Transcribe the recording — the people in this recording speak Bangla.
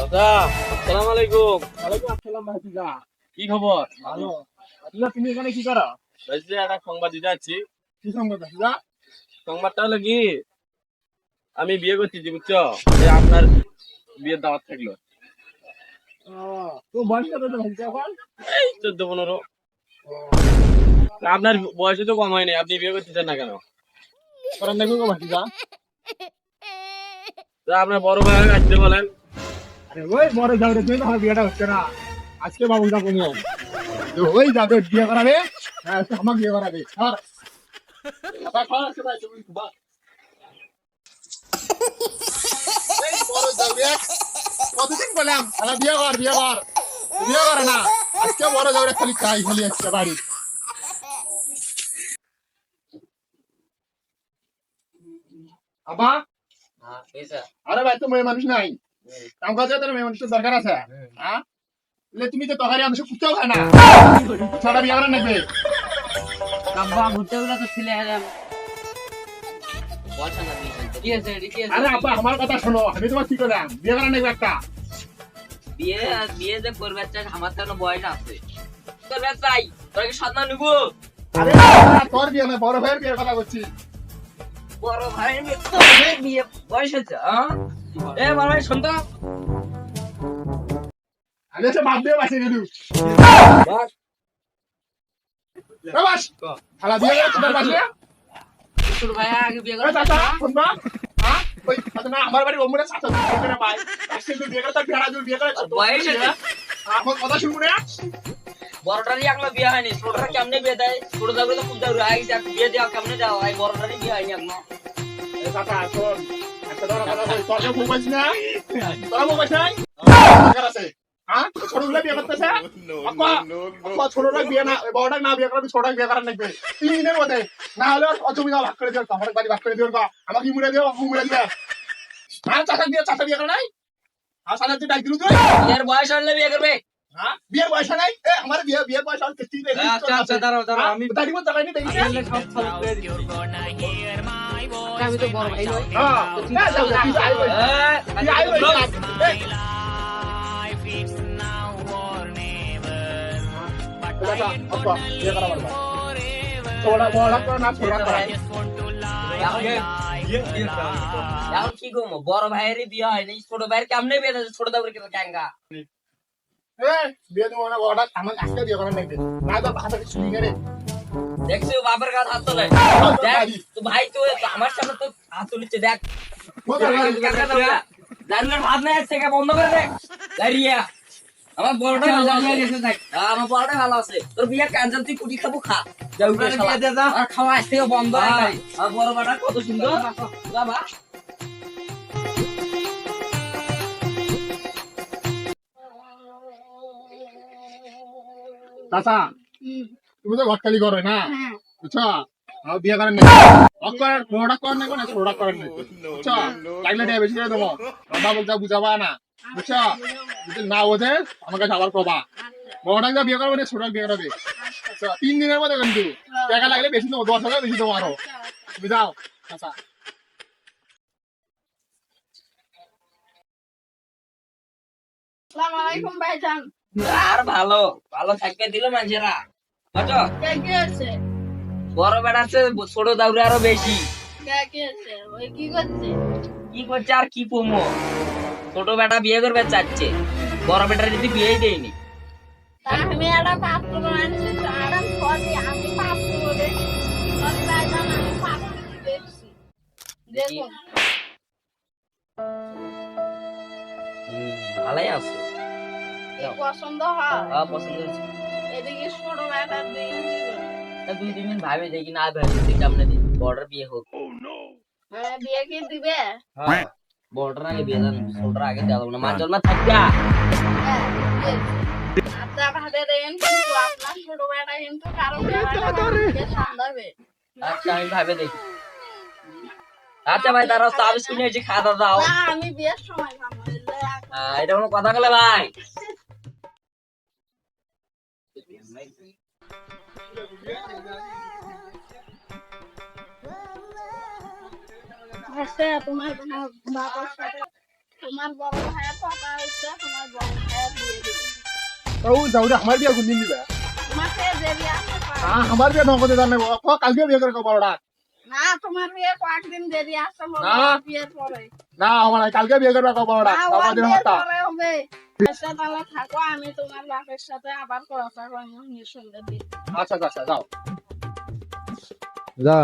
দাদা আসসালামু আলাইকুম ওয়ালাইকুম আসসালাম ভাতিজা। কি খবর? ভালো। ভাতিজা তুমি এখানে কি করো? বলছি একটা সংবাদ দিতে যাচ্ছি। কি সংবাদ ভাতিজা? সংবাদটা হলো কি আমি বিয়ে করছি বুঝছ এই আপনার বিয়ের দাওয়াত থাকল। তো বয়স কত ভাতিজা এখন? এই চোদ্দ পনেরো। আপনার বয়সে তো কম হয়নি আপনি বিয়ে করতেছেন না কেন? দেখো গো ভাতিজা? আপনার বড় ভাই আসতে বলেন। আরে ওই বড় বিয়েটা হচ্ছে না। আজকে বাবু যা ওই যাবে বিয়ে করাবে হ্যাঁ আমাকে বিয়ে করাবে। কতদিন বললাম? আরে বিয়ে কর বিয়ে কর। বিয়ে করে না। আজকে বড় রে খালি খাই খালি আজকে বাড়ি। আবা আরে ভাই তো মেয়ে মানুষ নাই। কাম কাজে দরকার আছে। হ্যাঁ? লে তুমি তো তরকারি আনছো কুত্তাও খায় না। ছটা বিয়ে করার নাকবে আব্বা ঘুরতে গেলে তো ছেলে এলাম পয়সা না দিয়ে ফেলতে। কি আছে, কি আছে? আরে আপা আমার কথা শোনো আমি তোমার কি করলাম? বিয়ে করার নাকবে একটা? বিয়ে বিয়ে যে করবে চাই আমার তো বয়স আছে। করবে চাই তোরা কি সন্তান নিবো। আরে তোর বিয়ে না বড় ভাইয়ের বিয়ের কথা করছি বড় ভাই বিয়ে বয়স হচ্ছে হ্যাঁ? এ বড় ভাই শুন তো আমি এসে বাদ দিয়ে বাঁচিয়ে দিলু। বাস। খালা করে তোমার বাঁচিয়ে ছোট ভাই আগে বিয়ে করে চাচা শুনবা হ্যাঁ? না আমার বাড়ি অমরে চাচা বিয়ে ভাই আজকে তুই বিয়ে করে তার বিয়ে আগে বিয়ে করে বয়স আমার কথা শুনব না? বড়টারই এখনও বিয়ে হয়নি ছোটটা কেমনে বিয়ে দেয়? ছোট যাবে তো খুব আগে বিয়ে দেওয়া কেমনে দেওয়া হয়? বড়টারই বিয়ে হয়নি এখনও। চাচা শোন। হ্যাঁ? ছোটগুলো বিয়ে না বড়টা না বিয়ে করবে ছোটটা বিয়ে করার লাগবে। তিন দিনের মধ্যে। না হলে অসুবিধা ভাগ করে দিও আমার বাড়ি ভাগ করে দিও আমাকে মুড়ে দিও মুড়ে দিও চাচা বিয়ে চাচা বিয়ে করে নাই? আর সাথে তুই ডাক দিলু তুই? বিয়ের বয়স হলে বিয়ে করবে। বিয়ের বয়স নাই? আমার বিয়ে বিয়ের বয়স আর কিস্তি দেই দাঁড়াও দাঁড়াও আমি দাঁড়িয়ে লাগাইনি দেখি। আমি তো বড় ভাই হ্যাঁ বল চাচা আপা বিয়ে বড় করে না বড় ছোট ভাইয়ের কেমনে বিয়ে ছোট দাবুর কিন্তু ক্যাঙ্গা বিয়ে দেবো না বড়টা আমার বিয়ে করার লাগবে না তো হাতে ছুরি রে দেখছি ও বাপের কাছে হাত তোলে। দেখ তো ভাই তো আমার সামনে তো হাত তুলিচ্ছে দেখ। দাঁড়িয়ে ভাত নাই থেকে বন্ধ করে দেখ দাঁড়িয়ে। আমার বড়টা ভালো আছে। হ্যাঁ, আমার বড়টা ভালো আছে। তোর বিয়ে ক্যান্সার তুই কুটি খাব খা। খাওয়া আজ থেকে বন্ধ। ভাই আমার বড় বাটা কত সুন্দর। বাবা চাচা তুমি তো ঘটকালি করো না? হ্যাঁ। বুঝছ? আমার বিয়ে করার নেই। অকর বড়টা করার নেই না ছোড়া করার নেই। বুঝছ? লাগলে টাকা বেশি করে দেবো। বলতে বুঝাবা না। বুঝছ? যদি না বোঝে আমার কাছে আবার কবা। বড়টা যা বিয়ে করবে না বিয়ে করবে। তিন দিনের মধ্যে কিন্তু টাকা লাগলে বেশি দেবো দশ হাজার বেশি দেবো আরও। বুঝাও? চাচা আসসালামু আলাইকুম ভাইজান। আর ভালো। ভালো থাকতে দিল মানুষেরা আছে বড় বেড়া আছে ছোট দাউরে আরও বেশি। কে কে আছে? ওই কি করছে? আর কি কমো ছোট বেটা বিয়ে করবে চাচ্ছে। বড় বেটা যদি বিয়েই দেয়নি। আমি একটা দেখুন ভালোই আছে। পছন্দ হয় পছন্দ হয়েছে। এদিকে ছোট বেটা দিন কি করে? তা দুই তিন দিন ভাবে দেখি না ভাবে দেখি কেমনে দিই বিয়ে হোক। হ্যাঁ, বিয়ে কি দিবে? হ্যাঁ বড়টার আগে বিয়ে দেন ছোটটার আগে দেওয়া না। মা জন্মা থাকবে হ্যাঁ আপনার ভাবে দেন কিন্তু আপনার ছোট বেটা কিন্তু কারও আচ্ছা আমি ভাবে দেখি। আচ্ছা ভাই তারা নিয়ে এসে খাওয়া দাও। আমি বিয়ের সময় এটা কোনো কথা বলে ভাই? আচ্ছা তোমার বাবার সাথে তোমার বড় ভাইয়ের কথা হচ্ছে তোমার বড় ভাইয়ের বিয়ে দেবে। ও যাও রে আমার বিয়ে কোনদিন দিবে। তোমাকে দেরি আছে হ্যাঁ আমার বিয়ে নগদে কালকে বিয়ে করে বড়টা না তোমার বিয়ে কয়েকদিন দেরি আছে না। বিয়ের পরে। না আমার কালকে বিয়ে করবে বাবা দিন হতা। আচ্ছা তাহলে থাকো আমি তোমার বাপের সাথে আবার কথা কইনি সন্ধ্যে দিই আচ্ছা আচ্ছা যাও। যা।